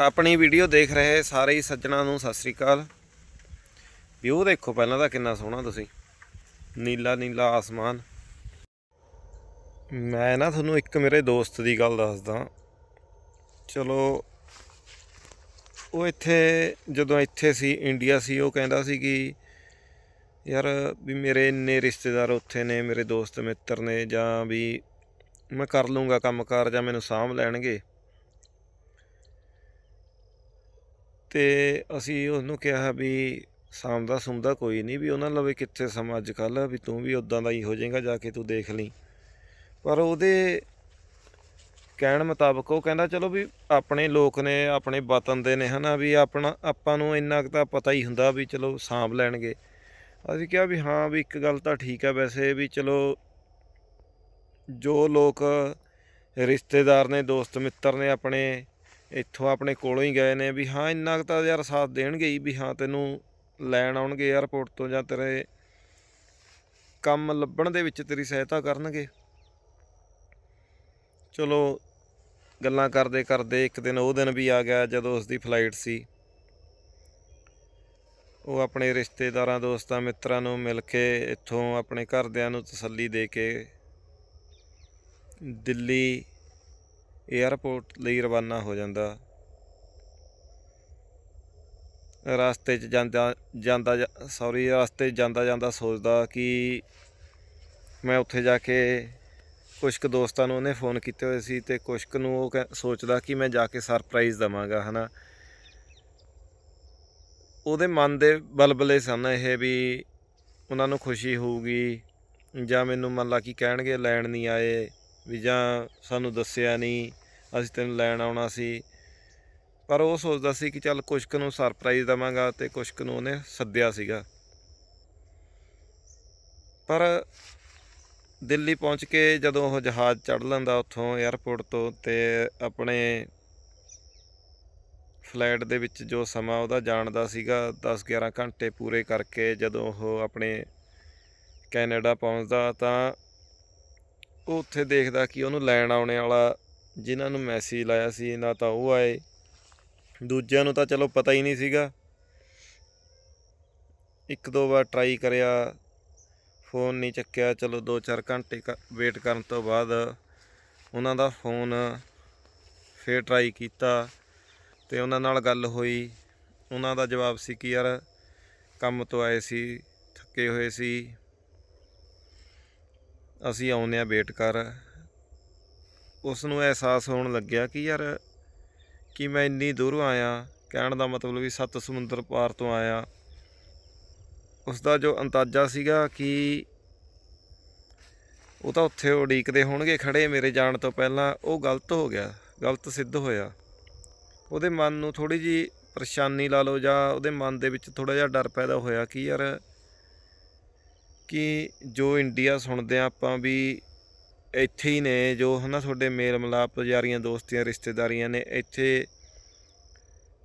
ਆਪਣੀ ਵੀਡੀਓ ਦੇਖ ਰਹੇ ਸਾਰੇ ਹੀ ਸੱਜਣਾ ਨੂੰ ਸਤਿ ਸ੍ਰੀ ਅਕਾਲ। ਵਿਊ ਦੇਖੋ ਪਹਿਲਾਂ ਤਾਂ ਕਿੰਨਾ ਸੋਹਣਾ ਤੁਸੀਂ। ਨੀਲਾ ਨੀਲਾ ਆਸਮਾਨ। ਮੈਂ ਨਾ ਤੁਹਾਨੂੰ ਇੱਕ ਮੇਰੇ ਦੋਸਤ ਦੀ ਗੱਲ ਦੱਸਦਾ। ਚਲੋ, ਉਹ ਇੱਥੇ ਜਦੋਂ ਇੱਥੇ ਸੀ, ਇੰਡੀਆ ਸੀ, ਉਹ ਕਹਿੰਦਾ ਸੀ ਕਿ ਯਾਰ ਵੀ ਮੇਰੇ ਇੰਨੇ ਰਿਸ਼ਤੇਦਾਰ ਉੱਥੇ ਨੇ, ਮੇਰੇ ਦੋਸਤ ਮਿੱਤਰ ਨੇ ਜਾਂ ਵੀ ਮੈਂ ਕਰ ਲੂੰਗਾ ਕੰਮਕਾਰ ਜਾਂ ਮੈਨੂੰ ਸਾਂਭ ਲੈਣਗੇ। ਤੇ ਅਸੀਂ ਉਹਨੂੰ ਕਿਹਾ ਵੀ ਸਾਂਭਦਾ ਸੁਣਦਾ ਕੋਈ ਨਹੀਂ ਵੀ ਉਹਨਾਂ ਲਵੇ ਕਿੱਥੇ ਸਮਾਂ ਅੱਜ ਕੱਲ੍ਹ, ਵੀ ਤੂੰ ਵੀ ਉਦਾਂ ਦਾ ਹੀ ਹੋ ਜਾਏਗਾ ਜਾ ਕੇ ਤੂੰ ਦੇਖ ਲਈ। ਪਰ ਉਹਦੇ ਕਹਿਣ ਮੁਤਾਬਕ ਉਹ ਕਹਿੰਦਾ, ਚਲੋ ਵੀ ਆਪਣੇ ਲੋਕ ਨੇ, ਆਪਣੇ ਵਤਨ ਦੇ ਨੇ ਹਨਾ, ਵੀ ਆਪਣਾ, ਆਪਾਂ ਨੂੰ ਇੰਨਾ ਕੁ ਤਾਂ ਪਤਾ ਹੀ ਹੁੰਦਾ ਵੀ ਚਲੋ ਸਾਂਭ ਲੈਣਗੇ। ਅਸੀਂ ਕਿਹਾ ਵੀ ਹਾਂ, ਵੀ ਇੱਕ ਗੱਲ ਤਾਂ ਠੀਕ ਹੈ ਵੈਸੇ ਵੀ ਚਲੋ ਜੋ ਲੋਕ ਰਿਸ਼ਤੇਦਾਰ ਨੇ, ਦੋਸਤ ਮਿੱਤਰ ਨੇ ਆਪਣੇ ਇੱਥੋਂ ਆਪਣੇ ਕੋਲੋਂ ਹੀ ਗਏ ਨੇ ਵੀ ਹਾਂ, ਇੰਨਾ ਕੁ ਤਾਂ ਯਾਰ ਸਾਥ ਦੇਣਗੇ ਹੀ ਵੀ ਹਾਂ, ਤੈਨੂੰ ਲੈਣ ਆਉਣਗੇ 에ਅਰਪੋਰਟ ਤੋਂ ਜਾਂ ਤੇਰੇ ਕੰਮ ਲੱਭਣ ਦੇ ਵਿੱਚ ਤੇਰੀ ਸਹਾਇਤਾ ਕਰਨਗੇ। ਚਲੋ, ਗੱਲਾਂ ਕਰਦੇ ਕਰਦੇ ਇੱਕ ਦਿਨ ਉਹ ਦਿਨ ਵੀ ਆ ਗਿਆ ਜਦੋਂ ਉਸ ਦੀ ਫਲਾਈਟ ਸੀ। ਉਹ ਆਪਣੇ ਰਿਸ਼ਤੇਦਾਰਾਂ, ਦੋਸਤਾਂ, ਮਿੱਤਰਾਂ ਨੂੰ ਮਿਲ ਕੇ ਇੱਥੋਂ ਆਪਣੇ ਘਰਦਿਆਂ ਨੂੰ ਤਸੱਲੀ ਦੇ ਕੇ ਦਿੱਲੀ 에ਅਰਪੋਰਟ ਲਈ ਰਵਾਨਾ ਹੋ ਜਾਂਦਾ। ਰਸਤੇ 'ਚ ਜਾਂਦਾ ਜਾਂਦਾ ਸੌਰੀ, ਰਸਤੇ 'ਚ ਜਾਂਦਾ ਜਾਂਦਾ ਸੋਚਦਾ ਕਿ ਮੈਂ ਉੱਥੇ ਜਾ ਕੇ ਕੁਝ ਕੁ ਦੋਸਤਾਂ ਨੂੰ ਉਹਨੇ ਫੋਨ ਕੀਤੇ ਹੋਏ ਸੀ ਤੇ ਕੁਝ ਕੁ ਨੂੰ ਉਹ ਕਹਿ- ਸੋਚਦਾ ਕਿ ਮੈਂ ਜਾ ਕੇ ਸਰਪ੍ਰਾਈਜ਼ ਦਵਾਂਗਾ, ਹਨਾ। ਉਹਦੇ ਮਨ ਦੇ ਬਲਬਲੇ ਸਨ ਇਹ ਵੀ ਉਹਨਾਂ ਨੂੰ ਖੁਸ਼ੀ ਹੋਊਗੀ ਜਾਂ ਮੈਨੂੰ ਮੰਨ ਲਾ ਕਿ ਕਹਿਣਗੇ, ਲੈਣ ਨਹੀਂ ਆਏ। ਵੀ ਜਾਂ ਸਾਨੂੰ ਦੱਸਿਆ ਨਹੀਂ, ਅਸੀਂ ਤੈਨੂੰ ਲੈਣ ਆਉਣਾ ਸੀ। ਪਰ ਉਹ ਸੋਚਦਾ ਸੀ ਕਿ ਚੱਲ ਕੁਛ ਕੁ ਨੂੰ ਸਰਪ੍ਰਾਈਜ਼ ਦਵਾਂਗਾ ਤੇ ਕੁਛ ਕੁ ਨੂੰ ਉਹਨੇ ਸੱਦਿਆ ਸੀਗਾ। ਪਰ ਦਿੱਲੀ ਪਹੁੰਚ ਕੇ ਜਦੋਂ ਉਹ ਜਹਾਜ਼ ਚੜ ਲੈਂਦਾ ਉੱਥੋਂ 에ਅਰਪੋਰਟ ਤੋਂ ਤੇ ਆਪਣੇ ਫਲਾਈਟ ਦੇ ਵਿੱਚ ਜੋ ਸਮਾਂ ਉਹਦਾ ਜਾਣ ਦਾ ਸੀਗਾ 10-11 ਘੰਟੇ ਪੂਰੇ ਕਰਕੇ ਜਦੋਂ ਉਹ ਆਪਣੇ ਕੈਨੇਡਾ ਪਹੁੰਚਦਾ ਤਾਂ ਉਹ ਉੱਥੇ ਦੇਖਦਾ ਕਿ ਉਹਨੂੰ ਲੈਣ ਆਉਣੇ ਵਾਲਾ ਜਿਨ੍ਹਾਂ ਨੂੰ ਮੈਸੇਜ ਲਾਇਆ ਸੀ, ਨਾ ਤਾਂ ਉਹ ਆਏ। ਦੂਜਿਆਂ ਨੂੰ ਤਾਂ ਚਲੋ ਪਤਾ ਹੀ ਨਹੀਂ ਸੀਗਾ। ਇੱਕ ਦੋ ਵਾਰ ਟਰਾਈ ਕਰਿਆ ਫੋਨ ਨਹੀਂ ਚੱਕਿਆ। ਚਲੋ 2-4 ਘੰਟੇ ਵੇਟ ਕਰਨ ਤੋਂ ਬਾਅਦ ਉਹਨਾਂ ਦਾ ਫੋਨ ਫੇਰ ਟਰਾਈ ਕੀਤਾ ਤੇ ਉਹਨਾਂ ਨਾਲ ਗੱਲ ਹੋਈ। ਉਹਨਾਂ ਦਾ ਜਵਾਬ ਸੀ ਕਿ ਯਾਰ ਕੰਮ ਤੋਂ ਆਏ ਸੀ, ਥੱਕੇ ਹੋਏ ਸੀ। ਅਸੀਂ ਆਉਂਦੇ ਆ ਵੇਟ ਕਰ। ਉਸ ਨੂੰ ਅਹਿਸਾਸ ਹੋਣ ਲੱਗਿਆ ਕਿ ਯਾਰ ਕਿ ਮੈਂ ਇੰਨੀ ਦੂਰੋਂ ਆਇਆ, ਕਹਿਣ ਦਾ ਮਤਲਬ ਵੀ ਸੱਤ ਸਮੁੰਦਰ ਪਾਰ ਤੋਂ ਆਇਆ। ਉਸ ਦਾ ਜੋ ਅੰਦਾਜ਼ਾ ਸੀਗਾ ਕਿ ਉਹ ਤਾਂ ਉੱਥੇ ਉਡੀਕਦੇ ਹੋਣਗੇ, ਖੜੇ ਮੇਰੇ ਜਾਣ ਤੋਂ ਪਹਿਲਾਂ, ਉਹ ਗਲਤ ਹੋ ਗਿਆ, ਗਲਤ ਸਿੱਧ ਹੋਇਆ। ਉਹਦੇ ਮਨ ਨੂੰ ਥੋੜੀ ਜੀ ਪਰੇਸ਼ਾਨੀ ਲਾ ਲਓ ਜਾਂ ਉਹਦੇ ਮਨ ਦੇ ਵਿੱਚ ਥੋੜਾ ਜਿਹਾ ਡਰ ਪੈਦਾ ਹੋਇਆ ਕਿ ਯਾਰ ਕਿ ਜੋ ਇੰਡੀਆ ਸੁਣਦੇ ਆ ਆਪਾਂ ਵੀ ਇੱਥੇ ਹੀ ਨੇ, ਜੋ ਹਨਾ ਤੁਹਾਡੇ ਮੇਲ ਮਿਲਾਪ ਯਾਰੀਆਂ ਦੋਸਤੀਆਂ, ਰਿਸ਼ਤੇਦਾਰੀਆਂ ਨੇ, ਇੱਥੇ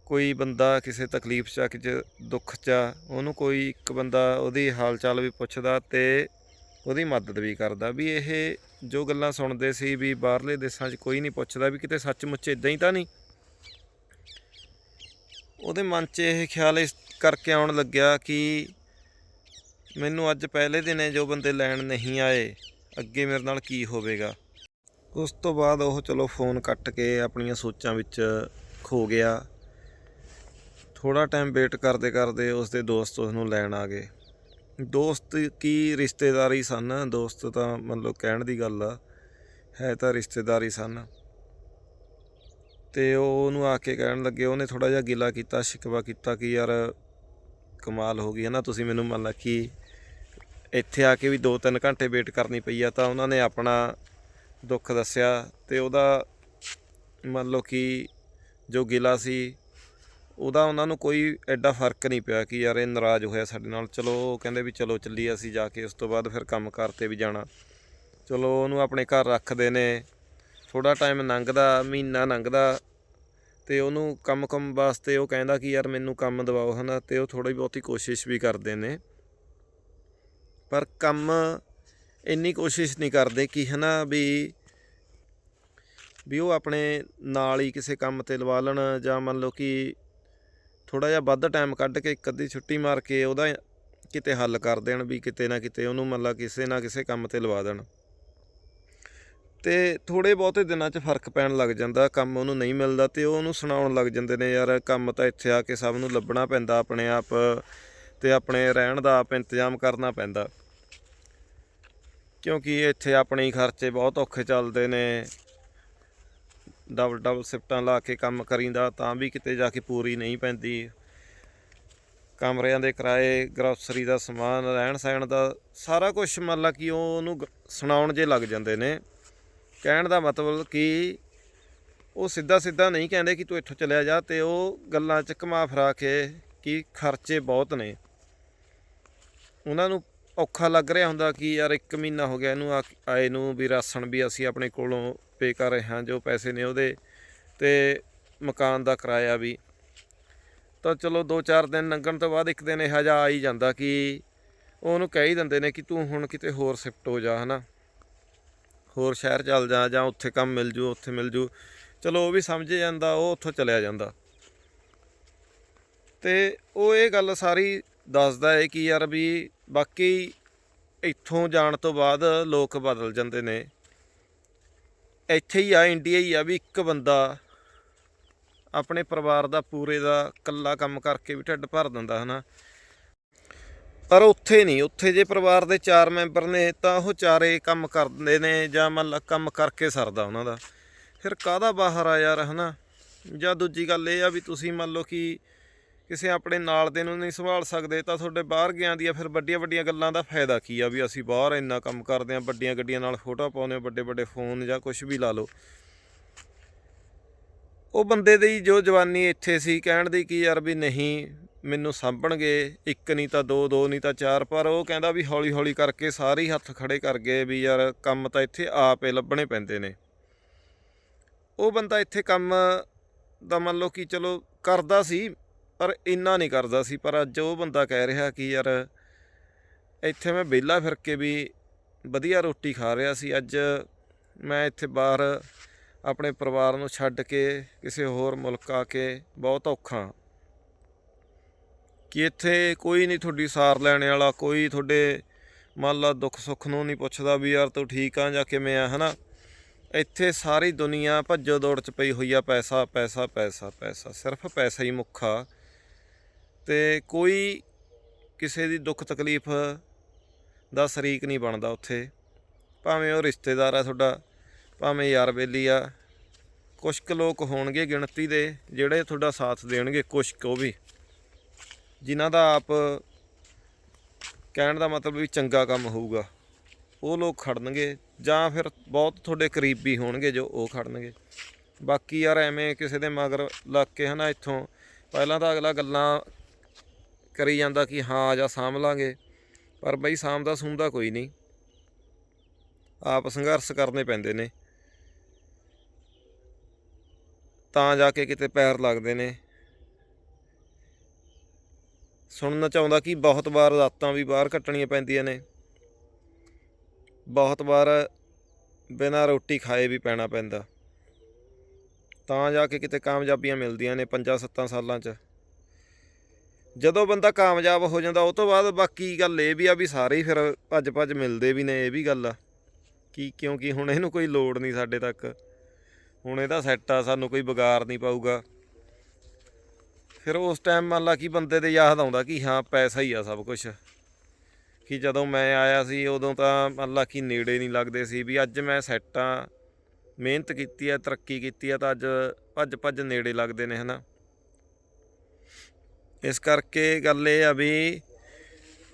ਕੋਈ ਬੰਦਾ ਕਿਸੇ ਤਕਲੀਫ 'ਚ ਆ, ਕਿਸੇ ਦੁੱਖ 'ਚ ਆ, ਉਹਨੂੰ ਕੋਈ ਇੱਕ ਬੰਦਾ ਉਹਦੀ ਹਾਲ ਚਾਲ ਵੀ ਪੁੱਛਦਾ ਤੇ ਉਹਦੀ ਮਦਦ ਵੀ ਕਰਦਾ। ਵੀ ਇਹ ਜੋ ਗੱਲਾਂ ਸੁਣਦੇ ਸੀ ਵੀ ਬਾਹਰਲੇ ਦੇਸ਼ਾਂ 'ਚ ਕੋਈ ਨਹੀਂ ਪੁੱਛਦਾ, ਵੀ ਕਿਤੇ ਸੱਚਮੁੱਚ ਇਦਾਂ ਹੀ ਤਾਂ ਨਹੀਂ? ਉਹਦੇ ਮਨ 'ਚ ਇਹ ਖਿਆਲ ਇਸ ਕਰਕੇ ਆਉਣ ਲੱਗਿਆ ਕਿ ਮੈਨੂੰ ਅੱਜ ਪਹਿਲੇ ਦਿਨੇ ਜੋ ਬੰਦੇ ਲੈਣ ਨਹੀਂ ਆਏ, ਅੱਗੇ ਮੇਰੇ ਨਾਲ ਕੀ ਹੋਵੇਗਾ? ਉਸ ਤੋਂ ਬਾਅਦ ਉਹ ਚਲੋ ਫੋਨ ਕੱਟ ਕੇ ਆਪਣੀਆਂ ਸੋਚਾਂ ਵਿੱਚ ਖੋ ਗਿਆ। ਥੋੜਾ ਟਾਈਮ ਵੇਟ ਕਰਦੇ ਕਰਦੇ ਉਸ ਦੇ ਦੋਸਤ ਉਸ ਨੂੰ ਲੈਣ ਆ ਗਏ। ਦੋਸਤ ਕੀ ਰਿਸ਼ਤੇਦਾਰੀ ਸਨ? ਦੋਸਤ ਤਾਂ ਮਤਲਬ ਕਹਿਣ ਦੀ ਗੱਲ ਆ, ਹੈ ਤਾਂ ਰਿਸ਼ਤੇਦਾਰੀ ਸਨ। ਤੇ ਉਹ ਉਹਨੂੰ ਆ ਕੇ ਕਹਿਣ ਲੱਗੇ, ਉਹਨੇ ਥੋੜਾ ਜਿਹਾ ਗਿਲਾ ਕੀਤਾ, ਸ਼ਿਕਵਾ ਕੀਤਾ ਕਿ ਯਾਰ ਕਮਾਲ ਹੋ ਗਈ ਹੈ ਨਾ, ਤੁਸੀਂ ਮੈਨੂੰ ਮੰਨ ਲਾ ਕਿ ਇੱਥੇ ਆ ਕੇ ਵੀ 2-3 ਘੰਟੇ ਵੇਟ ਕਰਨੀ ਪਈ ਆ, ਤਾਂ ਉਹਨਾਂ ਨੇ ਆਪਣਾ ਦੁੱਖ ਦੱਸਿਆ ਤੇ ਉਹਦਾ ਮੰਨ ਲਓ ਕਿ ਜੋ ਗਿਲਾ ਸੀ, ਉਹਦਾ ਉਹਨਾਂ ਨੂੰ ਕੋਈ ਐਡਾ ਫ਼ਰਕ ਨਹੀਂ ਪਿਆ ਕਿ ਯਾਰ ਇਹ ਨਾਰਾਜ਼ ਹੋਇਆ ਸਾਡੇ ਨਾਲ, ਚਲੋ ਉਹ ਕਹਿੰਦੇ ਵੀ ਚਲੋ ਚੱਲੀ ਅਸੀਂ ਜਾ ਕੇ, ਉਸ ਤੋਂ ਬਾਅਦ ਫਿਰ ਕੰਮ ਕਾਰ ਤੇ ਵੀ ਜਾਣਾ। ਚਲੋ ਉਹਨੂੰ ਆਪਣੇ ਘਰ ਰੱਖਦੇ ਨੇ ਥੋੜਾ ਟਾਈਮ ਲੰਘਦਾ, ਮਹੀਨਾ ਲੰਘਦਾ ਤੇ ਉਹਨੂੰ ਕੰਮ ਕੰਮ ਵਾਸਤੇ ਉਹ ਕਹਿੰਦਾ ਕਿ ਯਾਰ ਮੈਨੂੰ ਕੰਮ ਦਿਵਾਓ ਹਨਾ, ਤੇ ਉਹ ਥੋੜੀ ਬਹੁਤੀ ਕੋਸ਼ਿਸ਼ ਵੀ ਕਰਦੇ ਨੇ। ਪਰ ਕੰਮ ਇੰਨੀ ਕੋਸ਼ਿਸ਼ ਨਹੀਂ ਕਰਦੇ ਕਿ ਹਨਾ ਵੀ ਵੀ ਉਹ ਆਪਣੇ ਨਾਲ ਹੀ ਕਿਸੇ ਕੰਮ ਤੇ ਲਵਾ ਲੈਣ ਜਾਂ ਮੰਨ ਲਓ ਕਿ ਥੋੜਾ ਜਿਹਾ ਵੱਧ ਟਾਈਮ ਕੱਢ ਕੇ ਇੱਕ ਅੱਧੀ ਛੁੱਟੀ ਮਾਰ ਕੇ ਉਹਦਾ ਕਿਤੇ ਹੱਲ ਕਰ ਦੇਣ ਵੀ ਕਿਤੇ ਨਾ ਕਿਤੇ ਉਹਨੂੰ ਮੰਨ ਲਾ ਕਿਸੇ ਨਾ ਕਿਸੇ ਕੰਮ ਤੇ ਲਵਾ ਦੇਣ। ਤੇ ਥੋੜੇ ਬਹੁਤੇ ਦਿਨਾਂ 'ਚ ਫ਼ਰਕ ਪੈਣ ਲੱਗ ਜਾਂਦਾ, ਕੰਮ ਉਹਨੂੰ ਨਹੀਂ ਮਿਲਦਾ ਤੇ ਉਹ ਉਹਨੂੰ ਸੁਣਾਉਣ ਲੱਗ ਜਾਂਦੇ ਨੇ, ਯਾਰ ਕੰਮ ਤਾਂ ਇੱਥੇ ਆ ਕੇ ਸਭ ਨੂੰ ਲੱਭਣਾ ਪੈਂਦਾ ਆਪਣੇ ਆਪ ਤੇ ਆਪਣੇ ਰਹਿਣ ਦਾ ਆਪ ਇੰਤਜ਼ਾਮ ਕਰਨਾ ਪੈਂਦਾ। ਕਿਉਂਕਿ ਇੱਥੇ ਆਪਣੇ ਹੀ ਖਰਚੇ ਬਹੁਤ ਔਖੇ ਚੱਲਦੇ ਨੇ। ਡਬਲ ਡਬਲ ਸ਼ਿਫਟਾਂ ਲਾ ਕੇ ਕੰਮ ਕਰੀਂਦਾ ਤਾਂ ਵੀ ਕਿਤੇ ਜਾ ਕੇ ਪੂਰੀ ਨਹੀਂ ਪੈਂਦੀ। ਕਮਰਿਆਂ ਦੇ ਕਿਰਾਏ ਗਰੋਸਰੀ ਦਾ ਸਮਾਨ ਰਹਿਣ ਸਹਿਣ ਦਾ ਸਾਰਾ ਕੁਝ ਮੰਨ ਲਾ ਕਿ ਉਹ ਉਹਨੂੰ ਸੁਣਾਉਣ ਜੇ ਲੱਗ ਜਾਂਦੇ ਨੇ। ਕਹਿਣ ਦਾ ਮਤਲਬ ਕਿ ਉਹ ਸਿੱਧਾ ਸਿੱਧਾ ਨਹੀਂ ਕਹਿੰਦੇ ਕਿ ਤੂੰ ਇੱਥੋਂ ਚਲਿਆ ਜਾ ਤੇ ਉਹ ਗੱਲਾਂ 'ਚ ਘੁਮਾ ਫਰਾ ਕੇ ਕਿ ਖਰਚੇ ਬਹੁਤ ਨੇ। ਉਹਨਾਂ ਨੂੰ ਔਖਾ ਲੱਗ ਰਿਹਾ ਹੁੰਦਾ ਕਿ ਯਾਰ 1 ਮਹੀਨਾ ਹੋ ਗਿਆ ਇਹਨੂੰ ਆਏ ਨੂੰ ਵੀ ਰਾਸ਼ਨ ਵੀ ਅਸੀਂ ਆਪਣੇ ਕੋਲੋਂ ਪੇ ਕਰ ਰਹੇ ਹਾਂ, ਜੋ ਪੈਸੇ ਨੇ ਉਹਦੇ ਤੇ ਮਕਾਨ ਦਾ ਕਿਰਾਇਆ ਵੀ। ਤਾਂ ਚਲੋ 2-4 ਦਿਨ ਲੰਘਣ ਤੋਂ ਬਾਅਦ ਇੱਕ ਦਿਨ ਇਹੋ ਜਿਹਾ ਆ ਹੀ ਜਾਂਦਾ ਕਿ ਉਹ ਉਹਨੂੰ ਕਹਿ ਹੀ ਦਿੰਦੇ ਨੇ ਕਿ ਤੂੰ ਹੁਣ ਕਿਤੇ ਹੋਰ ਸ਼ਿਫਟ ਹੋ ਜਾ, ਹਨਾ। ਹੋਰ ਸ਼ਹਿਰ ਚੱਲ ਜਾ ਜਾਂ ਉੱਥੇ ਕੰਮ ਮਿਲ ਜੂ, ਉੱਥੇ ਮਿਲ ਜੂ। ਚਲੋ ਉਹ ਵੀ ਸਮਝ ਜਾਂਦਾ, ਉਹ ਉੱਥੋਂ ਚਲਿਆ ਜਾਂਦਾ। ਤੇ ਉਹ ਇਹ ਗੱਲ ਸਾਰੀ ਦੱਸਦਾ ਹੈ ਕਿ ਯਾਰ ਵੀ ਬਾਕੀ ਇੱਥੋਂ ਜਾਣ ਤੋਂ ਬਾਅਦ ਲੋਕ ਬਦਲ ਜਾਂਦੇ ਨੇ। ਇੱਥੇ ਹੀ ਆ, ਇੰਡੀਆ ਹੀ ਆ, ਵੀ ਇੱਕ ਬੰਦਾ ਆਪਣੇ ਪਰਿਵਾਰ ਦਾ, ਪੂਰੇ ਦਾ ਇਕੱਲਾ ਕੰਮ ਕਰਕੇ ਵੀ ਢਿੱਡ ਭਰ ਦਿੰਦਾ, ਹਨਾ। ਪਰ ਉੱਥੇ ਨਹੀਂ, ਉੱਥੇ ਜੇ ਪਰਿਵਾਰ ਦੇ ਚਾਰ ਮੈਂਬਰ ਨੇ ਤਾਂ ਉਹ ਚਾਰੇ ਕੰਮ ਕਰਦੇ ਨੇ ਜਾਂ ਮੰਨ ਲਾ ਕੰਮ ਕਰਕੇ ਸਰਦਾ ਉਹਨਾਂ ਦਾ। ਫਿਰ ਕਾਹਦਾ ਬਾਹਰ ਆ ਯਾਰ, ਹਨਾ? ਜਾਂ ਦੂਜੀ ਗੱਲ ਇਹ ਆ ਵੀ ਤੁਸੀਂ ਮੰਨ ਲਓ ਕਿ ਕਿਸੇ ਆਪਣੇ ਨਾਲ ਦੇ ਨੂੰ ਨਹੀਂ ਸੰਭਾਲ ਸਕਦੇ, ਤਾਂ ਤੁਹਾਡੇ ਬਾਹਰ ਗਿਆ ਦੀਆਂ ਫਿਰ ਵੱਡੀਆਂ ਵੱਡੀਆਂ ਗੱਲਾਂ ਦਾ ਫਾਇਦਾ ਕੀ ਆ ਵੀ ਅਸੀਂ ਬਾਹਰ ਇੰਨਾ ਕੰਮ ਕਰਦੇ ਆ ਵੱਡੀਆਂ ਗੱਡੀਆਂ ਨਾਲ ਫੋਟੋ ਪਾਉਂਦੇ ਆ ਵੱਡੇ ਵੱਡੇ ਫੋਨ ਜਾਂ ਕੁਝ ਵੀ ਲਾ ਲਓ। ਉਹ ਬੰਦੇ ਦੀ ਜੋ ਜਵਾਨੀ ਇੱਥੇ ਸੀ, ਕਹਿਣ ਦੀ ਕੀ ਯਾਰ ਵੀ ਨਹੀਂ ਮੈਨੂੰ ਸਾਂਭਣਗੇ, ਇੱਕ ਨਹੀਂ ਤਾਂ ਦੋ ਦੋ ਨਹੀਂ ਤਾਂ ਚਾਰ, ਪਰ ਉਹ ਕਹਿੰਦਾ ਵੀ ਹੌਲੀ ਹੌਲੀ ਕਰਕੇ ਸਾਰੇ ਹੀ ਹੱਥ ਖੜੇ ਕਰ ਗਏ ਵੀ ਯਾਰ ਕੰਮ ਤਾਂ ਇੱਥੇ ਆਪੇ ਲੱਭਣੇ ਪੈਂਦੇ ਨੇ। ਉਹ ਬੰਦਾ ਇੱਥੇ ਕੰਮ ਦਾ ਮੰਨ ਲਓ ਕਿ ਚਲੋ ਕਰਦਾ ਸੀ, ਪਰ ਇੰਨਾ ਨਹੀਂ ਕਰਦਾ ਸੀ, ਪਰ ਅੱਜ ਉਹ ਬੰਦਾ ਕਹਿ ਰਿਹਾ ਕਿ ਯਾਰ ਇੱਥੇ ਮੈਂ ਵਿਹਲਾ ਫਿਰ ਕੇ ਵੀ ਵਧੀਆ ਰੋਟੀ ਖਾ ਰਿਹਾ ਸੀ, ਅੱਜ ਮੈਂ ਇੱਥੇ ਬਾਹਰ ਆਪਣੇ ਪਰਿਵਾਰ ਨੂੰ ਛੱਡ ਕੇ ਕਿਸੇ ਹੋਰ ਮੁਲਕ ਆ ਕੇ ਬਹੁਤ ਔਖਾ। ਕਿ ਇੱਥੇ ਕੋਈ ਨਹੀਂ ਤੁਹਾਡੀ ਸਾਰ ਲੈਣ ਵਾਲਾ, ਕੋਈ ਤੁਹਾਡੇ ਮੰਨ ਲਾ ਦੁੱਖ ਸੁੱਖ ਨੂੰ ਨਹੀਂ ਪੁੱਛਦਾ ਵੀ ਯਾਰ ਤੂੰ ਠੀਕ ਆ ਜਾਂ ਕਿਵੇਂ ਆ, ਹਨਾ? ਇੱਥੇ ਸਾਰੀ ਦੁਨੀਆ ਭੱਜੋ ਦੌੜ ਚ ਪਈ ਹੋਈ ਆ, ਪੈਸਾ ਪੈਸਾ ਪੈਸਾ ਪੈਸਾ, ਸਿਰਫ ਪੈਸਾ ਹੀ ਮੁੱਖਾ ਤੇ ਕੋਈ ਕਿਸੇ ਦੀ ਦੁੱਖ ਤਕਲੀਫ ਦਾ ਸ਼ਰੀਕ ਨਹੀਂ ਬਣਦਾ ਉੱਥੇ। ਭਾਵੇਂ ਉਹ ਰਿਸ਼ਤੇਦਾਰ ਆ ਤੁਹਾਡਾ, ਭਾਵੇਂ ਯਾਰ ਬੇਲੀ ਆ, ਕੁਛ ਕੁ ਲੋਕ ਹੋਣਗੇ ਗਿਣਤੀ ਦੇ, ਜਿਹੜੇ ਤੁਹਾਡਾ ਸਾਥ ਦੇਣਗੇ ਕੁਛ ਕੁ ਉਹ ਵੀ। ਜਿਨ੍ਹਾਂ ਦਾ ਆਪ ਕਹਿਣ ਦਾ ਮਤਲਬ ਵੀ ਚੰਗਾ ਕੰਮ ਹੋਊਗਾ, ਉਹ ਲੋਕ ਖੜਨਗੇ ਜਾਂ ਫਿਰ ਬਹੁਤ ਤੁਹਾਡੇ ਕਰੀਬੀ ਹੋਣਗੇ ਜੋ ਉਹ ਖੜਨਗੇ। ਬਾਕੀ ਯਾਰ ਐਵੇਂ ਕਿਸੇ ਦੇ ਮਗਰ ਲੱਗ ਕੇ ਹਨਾ ਇੱਥੋਂ ਪਹਿਲਾਂ ਤਾਂ ਅਗਲਾ ਗੱਲਾਂ ਕਰੀ ਜਾਂਦਾ ਕਿ ਹਾਂ ਆ ਜਾ ਸਾਂਭ ਲਾਂਗੇ, ਪਰ ਬਈ ਸਾਂਭਦਾ ਸੁਣਦਾ ਕੋਈ ਨਹੀਂ। ਆਪ ਸੰਘਰਸ਼ ਕਰਨੇ ਪੈਂਦੇ ਨੇ। ਤਾਂ ਜਾ ਕੇ ਕਿਤੇ ਪੈਰ ਲੱਗਦੇ ਨੇ। ਸੁਣਨਾ ਚਾਹੁੰਦਾ ਕਿ ਬਹੁਤ ਵਾਰ ਰਾਤਾਂ ਵੀ ਬਾਹਰ ਕੱਟਣੀਆਂ ਪੈਂਦੀਆਂ ਨੇ। ਬਹੁਤ ਵਾਰ ਬਿਨਾਂ ਰੋਟੀ ਖਾਏ ਵੀ ਪੈਣਾ ਪੈਂਦਾ। ਤਾਂ ਜਾ ਕੇ ਕਿਤੇ ਕਾਮਯਾਬੀਆਂ ਮਿਲਦੀਆਂ ਨੇ 5-7 ਸਾਲਾਂ 'ਚ। ਜਦੋਂ ਬੰਦਾ ਕਾਮਯਾਬ ਹੋ ਜਾਂਦਾ, ਉਹ ਤੋਂ ਬਾਅਦ ਬਾਕੀ ਗੱਲ ਇਹ ਵੀ ਆ ਵੀ ਸਾਰੇ ਫਿਰ ਭੱਜ ਭੱਜ ਮਿਲਦੇ ਵੀ ਨੇ, ਇਹ ਵੀ ਗੱਲ ਆ। ਕਿ ਕਿਉਂਕਿ ਹੁਣ ਇਹਨੂੰ ਕੋਈ ਲੋੜ ਨਹੀਂ ਸਾਡੇ ਤੱਕ। ਹੁਣ ਇਹਦਾ ਸੈੱਟ ਆ, ਸਾਨੂੰ ਕੋਈ ਵਿਗਾੜ ਨਹੀਂ ਪਾਊਗਾ। ਫਿਰ ਉਸ ਟਾਈਮ ਮੰਨ ਲਾ ਕਿ ਬੰਦੇ ਦੇ ਯਾਦ ਆਉਂਦਾ ਕਿ ਹਾਂ, ਪੈਸਾ ਹੀ ਆ ਸਭ ਕੁਝ ਕਿ ਜਦੋਂ ਮੈਂ ਆਇਆ ਸੀ, ਉਦੋਂ ਤਾਂ ਮੰਨ ਲਾ ਕਿ ਨੇੜੇ ਨਹੀਂ ਲੱਗਦੇ ਸੀ ਵੀ ਅੱਜ ਮੈਂ ਸੈੱਟ ਆ, ਮਿਹਨਤ ਕੀਤੀ ਆ, ਤਰੱਕੀ ਕੀਤੀ ਆ, ਤਾਂ ਅੱਜ ਭੱਜ ਭੱਜ ਨੇੜੇ ਲੱਗਦੇ ਨੇ, ਹਨਾ। ਇਸ ਕਰਕੇ ਗੱਲ ਇਹ ਆ ਵੀ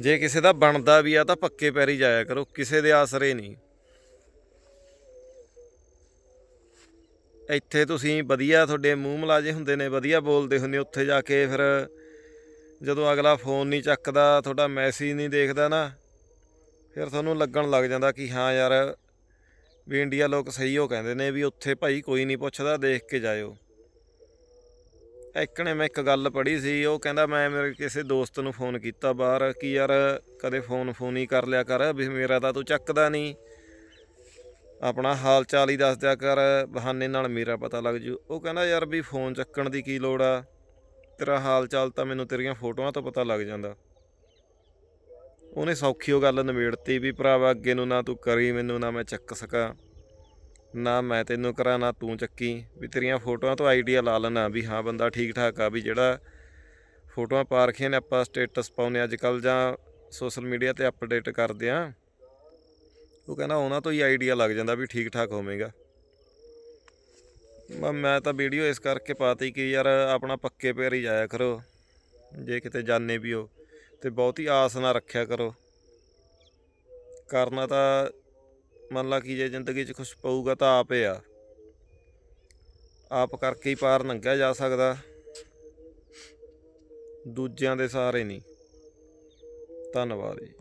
ਜੇ ਕਿਸੇ ਦਾ ਬਣਦਾ ਵੀ ਆ, ਤਾਂ ਪੱਕੇ ਪੈਰੀ ਜਾਇਆ ਕਰੋ, ਕਿਸੇ ਦੇ ਆਸਰੇ ਨਹੀਂ। ਇੱਥੇ ਤੁਸੀਂ ਵਧੀਆ ਤੁਹਾਡੇ ਮੂੰਹ ਮਲਾਜੇ ਹੁੰਦੇ ਨੇ, ਵਧੀਆ ਬੋਲਦੇ ਹੁੰਦੇ ਉੱਥੇ ਜਾ ਕੇ ਫਿਰ ਜਦੋਂ ਅਗਲਾ ਫੋਨ ਨਹੀਂ ਚੱਕਦਾ, ਤੁਹਾਡਾ ਮੈਸੇਜ ਨਹੀਂ ਦੇਖਦਾ ਨਾ, ਫਿਰ ਤੁਹਾਨੂੰ ਲੱਗਣ ਲੱਗ ਜਾਂਦਾ ਕਿ ਹਾਂ ਯਾਰ ਵੀ ਇੰਡੀਆ ਲੋਕ ਸਹੀ ਹੋ ਕਹਿੰਦੇ ਨੇ ਵੀ ਉੱਥੇ ਭਾਈ ਕੋਈ ਨਹੀਂ ਪੁੱਛਦਾ, ਦੇਖ ਕੇ ਜਾਇਓ। ਇੱਕ ਨੇ ਮੈਂ ਇੱਕ ਗੱਲ ਪੜ੍ਹੀ ਸੀ, ਉਹ ਕਹਿੰਦਾ ਮੈਂ ਮੇਰੇ ਕਿਸੇ ਦੋਸਤ ਨੂੰ ਫੋਨ ਕੀਤਾ ਬਾਹਰ ਕਿ ਯਾਰ ਕਦੇ ਫੋਨ ਫੋਨ ਹੀ ਕਰ ਲਿਆ ਕਰ, ਵੀ ਮੇਰਾ ਤਾਂ ਤੂੰ ਚੱਕਦਾ ਨਹੀਂ। ਆਪਣਾ ਹਾਲ ਚਾਲ ਹੀ ਦੱਸ ਦਿਆ ਕਰ, ਬਹਾਨੇ ਨਾਲ ਮੇਰਾ ਪਤਾ ਲੱਗ ਜੂ। ਉਹ ਕਹਿੰਦਾ, ਯਾਰ ਵੀ ਫੋਨ ਚੱਕਣ ਦੀ ਕੀ ਲੋੜ ਆ? ਤੇਰਾ ਹਾਲ ਚਾਲ ਤਾਂ ਮੈਨੂੰ ਤੇਰੀਆਂ ਫੋਟੋਆਂ ਤੋਂ ਪਤਾ ਲੱਗ ਜਾਂਦਾ। ਉਹਨੇ ਸੌਖੀ ਉਹ ਗੱਲ ਨਿਬੇੜਤੀ ਵੀ, ਭਰਾਵਾ, ਅੱਗੇ ਨੂੰ ਨਾ ਤੂੰ ਕਰੀ, ਮੈਨੂੰ ਨਾ ਮੈਂ ਚੱਕ ਸਕਾਂ। ਨਾ ਮੈਂ ਤੈਨੂੰ ਕਰਾਂ, ਨਾ ਤੂੰ ਚੱਕੀ। ਵੀ ਤੇਰੀਆਂ ਫੋਟੋਆਂ ਤੋਂ ਆਈਡੀਆ ਲਾ ਲੈਣਾ ਵੀ ਹਾਂ, ਬੰਦਾ ਠੀਕ ਠਾਕ ਆ ਵੀ ਜਿਹੜਾ ਫੋਟੋਆਂ ਪਾ ਰੱਖੀਆਂ ਨੇ, ਆਪਾਂ ਸਟੇਟਸ ਪਾਉਨੇ ਅੱਜ ਕੱਲ ਜਾਂ ਸੋਸ਼ਲ ਮੀਡੀਆ ਤੇ ਅਪਡੇਟ ਕਰਦੇ ਆ ਉਹ ਕਹਿੰਦਾ ਉਹਨਾਂ ਤੋਂ ਹੀ ਆਈਡੀਆ ਲੱਗ ਜਾਂਦਾ ਵੀ ਠੀਕ ਠਾਕ ਹੋਵੇਗਾ। ਮੈਂ- ਤਾਂ ਵੀਡੀਓ ਇਸ ਕਰਕੇ ਪਾਤੀ ਕਿ ਯਾਰ ਆਪਣਾ ਪੱਕੇ ਪੈਰ ਹੀ ਜਾਇਆ ਕਰੋ। ਜੇ ਕਿਤੇ ਜਾਣੇ ਵੀ ਹੋ ਤੇ ਬਹੁਤੀ ਆਸ ਨਾ ਰੱਖਿਆ ਕਰੋ। ਕਰਨਾ ਤਾਂ ਮੰਨ ਲਾ ਕਿ ਜੇ ਜ਼ਿੰਦਗੀ 'ਚ ਕੁਝ ਪਊਗਾ ਤਾਂ ਆਪੇ ਆ। ਆਪ ਕਰਕੇ ਹੀ ਪਾਰ ਲੰਘਿਆ ਜਾ ਸਕਦਾ। ਦੂਜਿਆਂ ਦੇ ਸਹਾਰੇ ਨਹੀਂ। ਧੰਨਵਾਦ ਜੀ।